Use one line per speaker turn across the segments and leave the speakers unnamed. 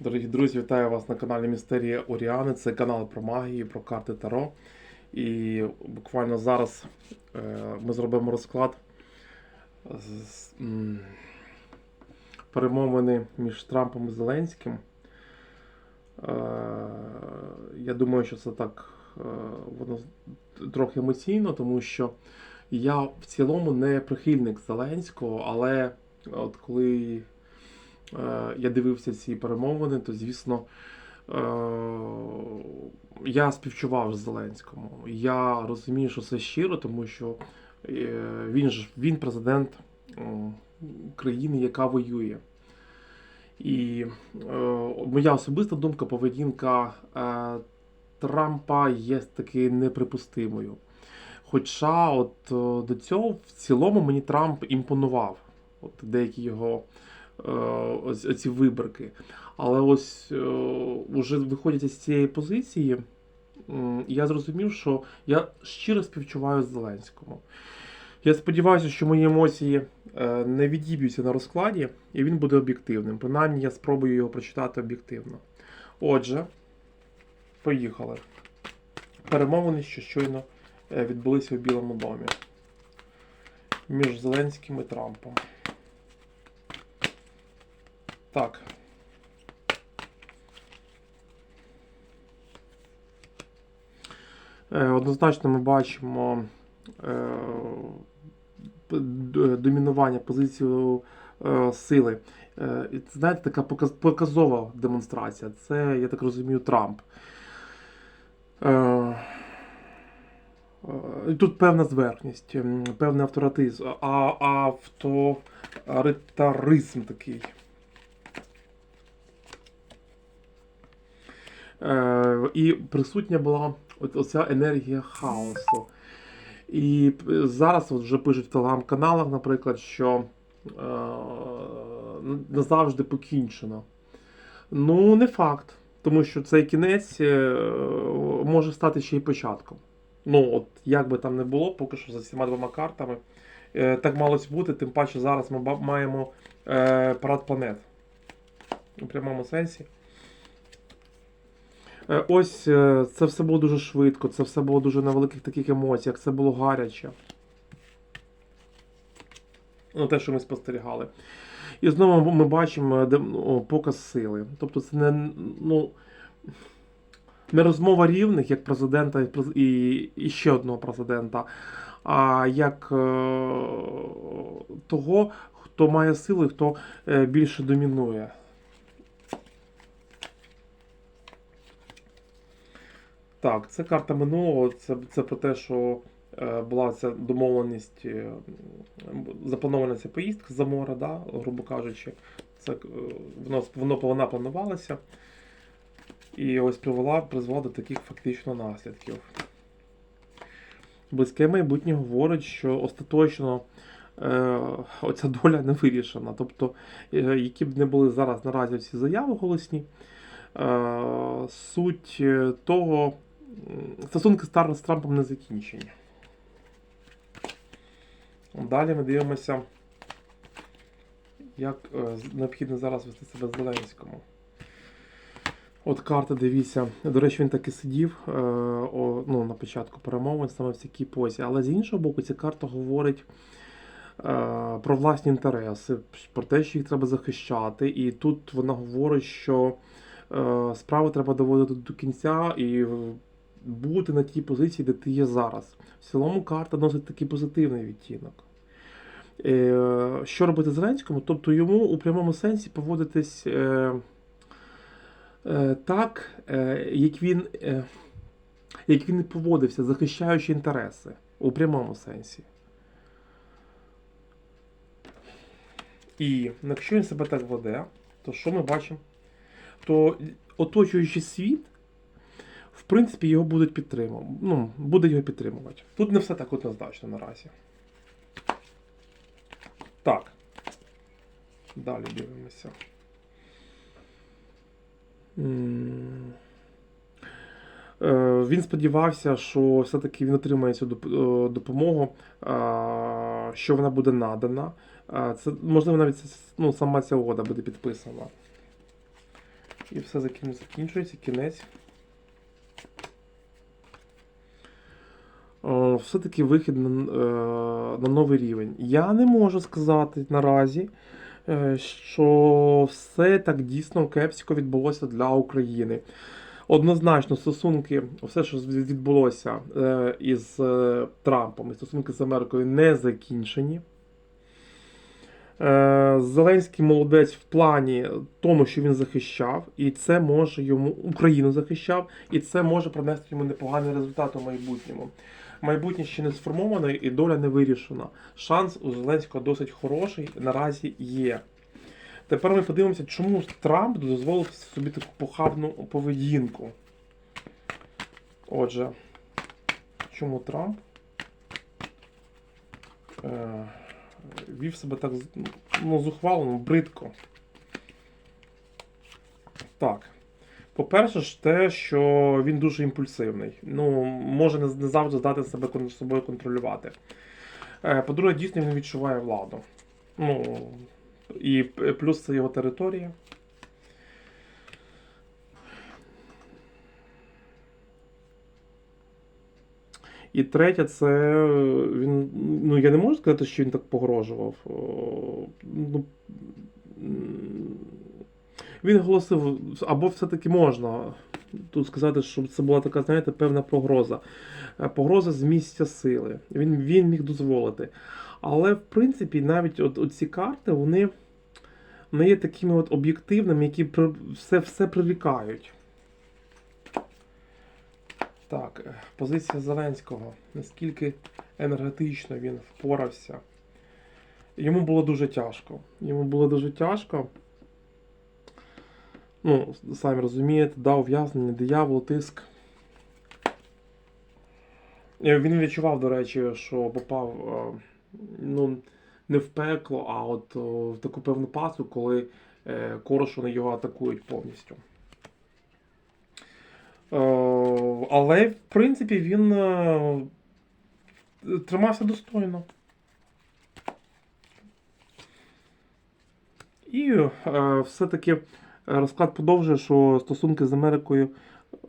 Дорогі друзі, вітаю вас на каналі Містерія Оріани. Це канал про магію, про карти Таро. І буквально зараз е, ми зробимо розклад з, перемовини між Трампом і Зеленським. Е, я думаю, що це так е, воно трохи емоційно, тому що я в цілому не прихильник Зеленського, але от коли я дивився ці перемовини, то звісно. е, Я співчував Зеленському. Я розумію, що це щиро, тому що е, він ж він президент країни, яка воює. І е, моя особиста думка, поведінка е, Трампа є таки неприпустимою. Хоча, от е, до цього в цілому мені Трамп імпонував. От деякі його е, ці виборки. Але ось е, уже виходячи з цієї позиції, я зрозумів, що я щиро співчуваю Зеленському. Я сподіваюся, що мої емоції е, не відіб'ються на розкладі, і він буде об'єктивним. Принаймні, я спробую його прочитати об'єктивно. Отже, поїхали. Перемовини, що щойно е, відбулися у Білому домі між Зеленським і Трампом. Так. Е, Однозначно ми бачимо е, домінування позицію е, сили. Е, Знаєте, така показова демонстрація. Це, я так розумію, Трамп. Е, е, Тут певна зверхність, певний авторитизм, авторитаризм такий. І присутня була оця енергія хаосу. І зараз от вже пишуть в телеграм-каналах, наприклад, що е, назавжди покінчено. Ну, не факт. Тому що цей кінець е, може стати ще й початком. Ну, от як би там не було, поки що за цими двома картами. Е, так малось бути, тим паче зараз ми маємо е, парад планет у прямому сенсі. Е, Ось е, це все було дуже швидко, це все було дуже на великих таких емоціях, це було гаряче. Ну, те, що ми спостерігали. І знову ми бачимо е, показ сили. Тобто це не, ну, не розмова рівних, як президента і, і, ще одного президента, а як е, того, хто має сили, хто більше домінує. Так, це карта минулого. Це, це про те, що е, була ця домовленість, е, запланована ця поїздка за море, да, грубо кажучи. Це, е, воно, воно вона планувалася. І ось привела, призвела до таких фактично наслідків. Близьке майбутнє говорить, що остаточно е, оця доля не вирішена. Тобто, е, які б не були зараз наразі ці заяви голосні, е, суть е, того, стосунки з Трампом не закінчені. Далі ми дивимося, як е, необхідно зараз вести себе Зеленському. От карта, дивіться. До речі, він таки сидів е, о, ну, на початку перемовин саме в такій позі. Але з іншого боку, ця карта говорить е, про власні інтереси, про те, що їх треба захищати. І тут вона говорить, що е, справу треба доводити до кінця і бути на тій позиції, де ти є зараз. В цілому карта носить такий позитивний відтінок. Е, що робити Зеленському? Тобто йому у прямому сенсі поводитись. Е, е, так, як він, як він поводився, захищаючи інтереси у прямому сенсі. І якщо він себе так веде, то що ми бачимо? То оточуючий світ, в принципі, його будуть підтримувати. Ну, буде його підтримувати. Тут не все так однозначно наразі. Так. Далі дивимося. Е, Він сподівався, що все-таки він отримає цю е, допомогу, що вона буде надана. Це, можливо, навіть ну, сама ця угода буде підписана. І все закінчується, кінець. Е, Все-таки вихід на, е, на новий рівень. Я не можу сказати наразі, е, що все так дійсно кепсько відбулося для України. Однозначно, стосунки, все, що відбулося е, із Трампом, і стосунки з Америкою не закінчені. Зеленський молодець в плані тому, що він захищав, і це може йому Україну захищав, і це може принести йому непоганий результат у майбутньому. Майбутнє ще не сформоване і доля не вирішена. Шанс у Зеленського досить хороший наразі є. Тепер ми подивимося, чому Трамп дозволив собі таку похабну поведінку. Отже, чому Трамп е, вів себе так ну, зухвало, ну, бридко. Так. По-перше, ж те, що він дуже імпульсивний. Ну, може не, завжди здати себе собою контролювати. Е, По-друге, дійсно він відчуває владу. Ну, і плюс це його територія. І третє, це е, він. Ну, я не можу сказати, що він так погрожував. Ну, він оголосив, або все-таки можна тут сказати, що це була така, знаєте, певна погроза. Е, Погроза з місця сили. Він, він міг дозволити. Але, в принципі, навіть от, от ці карти, вони не є такими от об'єктивними, які все, все прирікають. Так, е, позиція Зеленського. Наскільки енергетично він впорався. Йому було дуже тяжко. Йому було дуже тяжко. Ну, самі розумієте, да, ув'язнення, диявол, тиск. Е, Він відчував, до речі, що попав е, ну, не в пекло, а от в таку певну пасу, коли е, коршуни його атакують повністю. Але, в принципі, він тримався достойно. І все-таки розклад подовжує, що стосунки з Америкою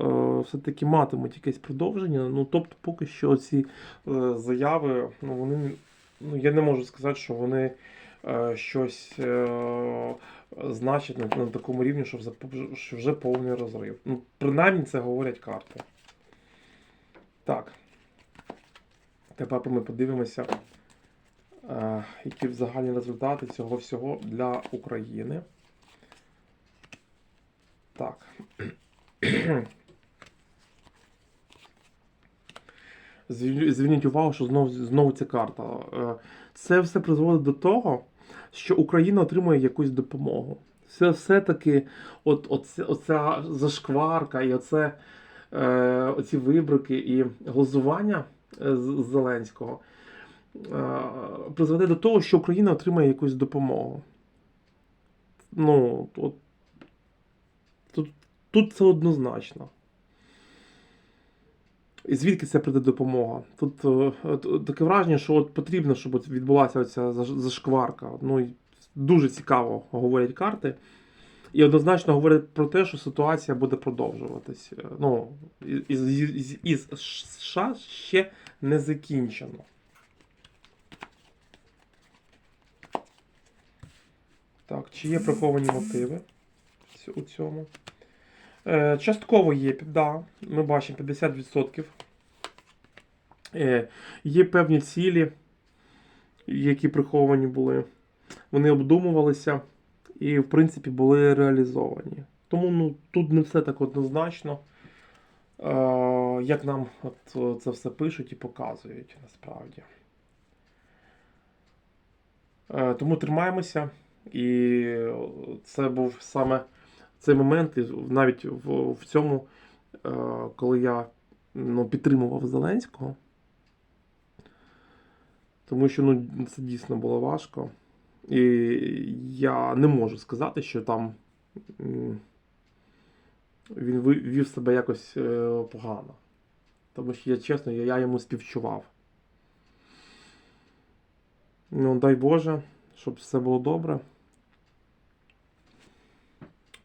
е, все-таки матимуть якесь продовження. Ну, тобто, поки що ці е, заяви, ну, вони, ну, я не можу сказати, що вони е, щось е, значать на, такому рівні, що вже, що вже повний розрив. Ну, принаймні це говорять карти. Так. Тепер ми подивимося, е, які загальні результати цього всього для України. Так. Зверніть увагу, що знову, знову ця карта. Е, Це все призводить до того, що Україна отримує якусь допомогу. Це все-таки от, оце, оця зашкварка і оце, е, оці вибрики і глузування е, Зеленського е, призведе до того, що Україна отримає якусь допомогу. Ну, от, тут, це однозначно. І звідки це прийде допомога? Тут е, таке враження, що от потрібно, щоб от відбулася оця зашкварка. Ну, дуже цікаво говорять карти. І однозначно говорять про те, що ситуація буде продовжуватись. Е, Ну, із, із, із США ще не закінчено. Так, чи є приховані мотиви у цьому? Е, частково є, да, ми бачимо 50%. Е, є певні цілі, які приховані були. Вони обдумувалися і, в принципі, були реалізовані. Тому ну, тут не все так однозначно, е, як нам це все пишуть і показують насправді. Тому тримаємося. І це був саме цей момент, і навіть в, в цьому, е, коли я ну, підтримував Зеленського. Тому що ну, це дійсно було важко. І я не можу сказати, що там він вів себе якось е, погано. Тому що я чесно, я йому співчував. Ну, дай Боже, щоб все було добре.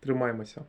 Тримаємося.